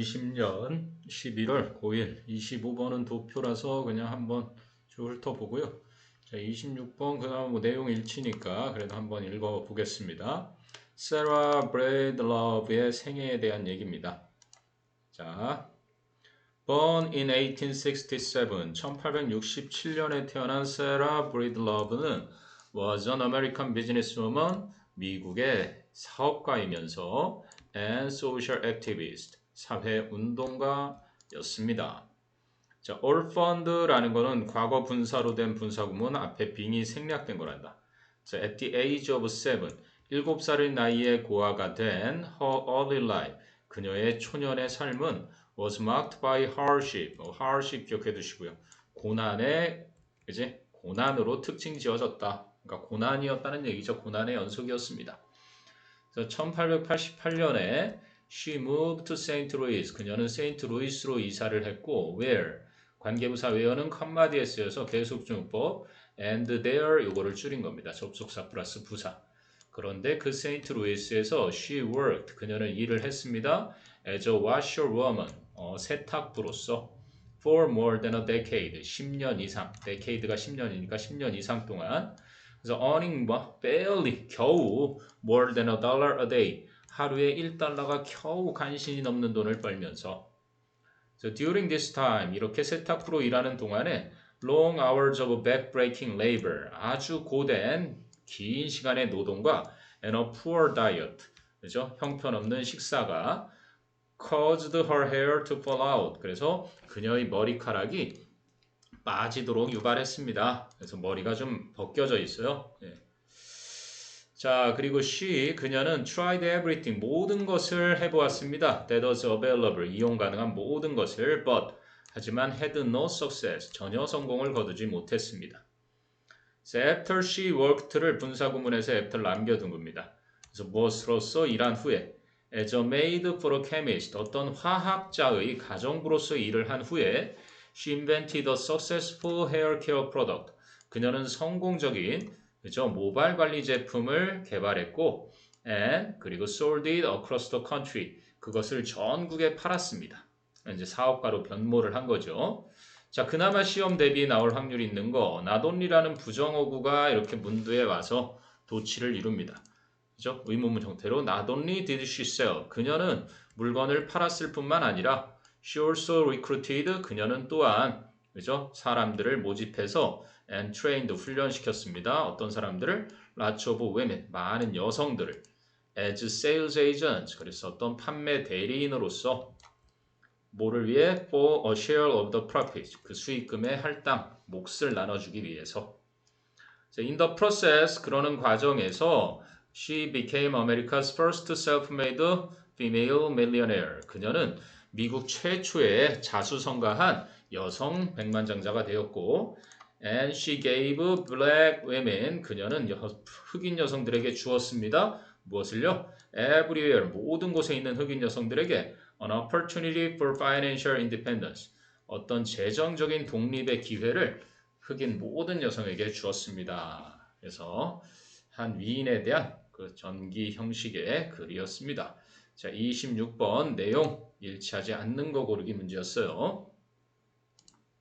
20년 11월 9일 25번은 도표라서 그냥 한번 쭉 훑어보고요. 자, 26번 그다음 뭐 내용 일치니까 그래도 한번 읽어 보겠습니다. 세라 브레이드러브의 생애에 대한 얘기입니다. 자, Born in 1867, 1867년에 태어난 세라 브리드러브는 was an American businesswoman, 미국의 사업가이면서 and social activist, 사회 운동가였습니다. 자, orphaned라는 거는 과거 분사로 된 분사구문 앞에 빙이 생략된 거란다. 자, at the age of seven, 7살의 나이에 고아가 된 her early life, 그녀의 초년의 삶은 was marked by hardship, 어, hardship 기억해 두시고요. 고난의 그지? 고난으로 특징 지어졌다. 그러니까 고난이었다는 얘기죠. 고난의 연속이었습니다. 그래서 1888년에 she moved to St. Louis. 그녀는 세인트 루이스로 이사를 했고 where 관계부사 where는 컴마디에 쓰여서 계속중법 and there 요거를 줄인 겁니다. 접속사 플러스 부사. 그런데 그 세인트 루이스에서 she worked 그녀는 일을 했습니다. as a washerwoman 어, 세탁부로서 for more than a decade 10년 이상 decade가 10년이니까 10년 이상 동안 그래서 earning 뭐 barely 겨우 more than a dollar a day 하루에 1달러가 겨우 간신히 넘는 돈을 벌면서 so during this time 이렇게 세탁부로 일하는 동안에 long hours of backbreaking labor 아주 고된 긴 시간의 노동과 and a poor diet 그죠? 형편없는 식사가 caused her hair to fall out. 그래서 그녀의 머리카락이 빠지도록 유발했습니다. 그래서 머리가 좀 벗겨져 있어요. 예. 자, 그리고 she, 그녀는 tried everything, 모든 것을 해보았습니다. that was available, 이용 가능한 모든 것을, but, 하지만 had no success, 전혀 성공을 거두지 못했습니다. after she worked를 분사구문에서 after 남겨둔 겁니다. 그래서 무엇으로서 일한 후에 as a maid for a chemist 어떤 화학자의 가정부로서 일을 한 후에 she invented a successful hair care product 그녀는 성공적인 그죠 모발 관리 제품을 개발했고 and 그리고 sold it across the country 그것을 전국에 팔았습니다. 이제 사업가로 변모를 한 거죠. 자, 그나마 시험 대비 나올 확률이 있는 거 나돈리라는 부정어구가 이렇게 문두에 와서 도치를 이룹니다. 그죠? 의문문 형태로 only did she sell 그녀는 물건을 팔았을 뿐만 아니라 she also recruited 그녀는 또한 그죠? 사람들을 모집해서 and trained 훈련시켰습니다. 어떤 사람들을 lots of women 많은 여성들을 as sales agents 그래서 어떤 판매 대리인으로서 뭐를 위해 for a share of the profit 그 수익금의 할당 몫을 나눠주기 위해서 in the process 그러는 과정에서 She became America's first self-made female millionaire. 그녀는 미국 최초의 자수성가한 여성 백만장자가 되었고, and she gave black women. 그녀는 흑인 여성들에게 주었습니다. 무엇을요? Everywhere 모든 곳에 있는 흑인 여성들에게 an opportunity for financial independence. 어떤 재정적인 독립의 기회를 흑인 모든 여성에게 주었습니다. 그래서 한 위인에 대한 그 전기 형식의 글이었습니다. 자, 26번 내용 일치하지 않는 거 고르기 문제였어요.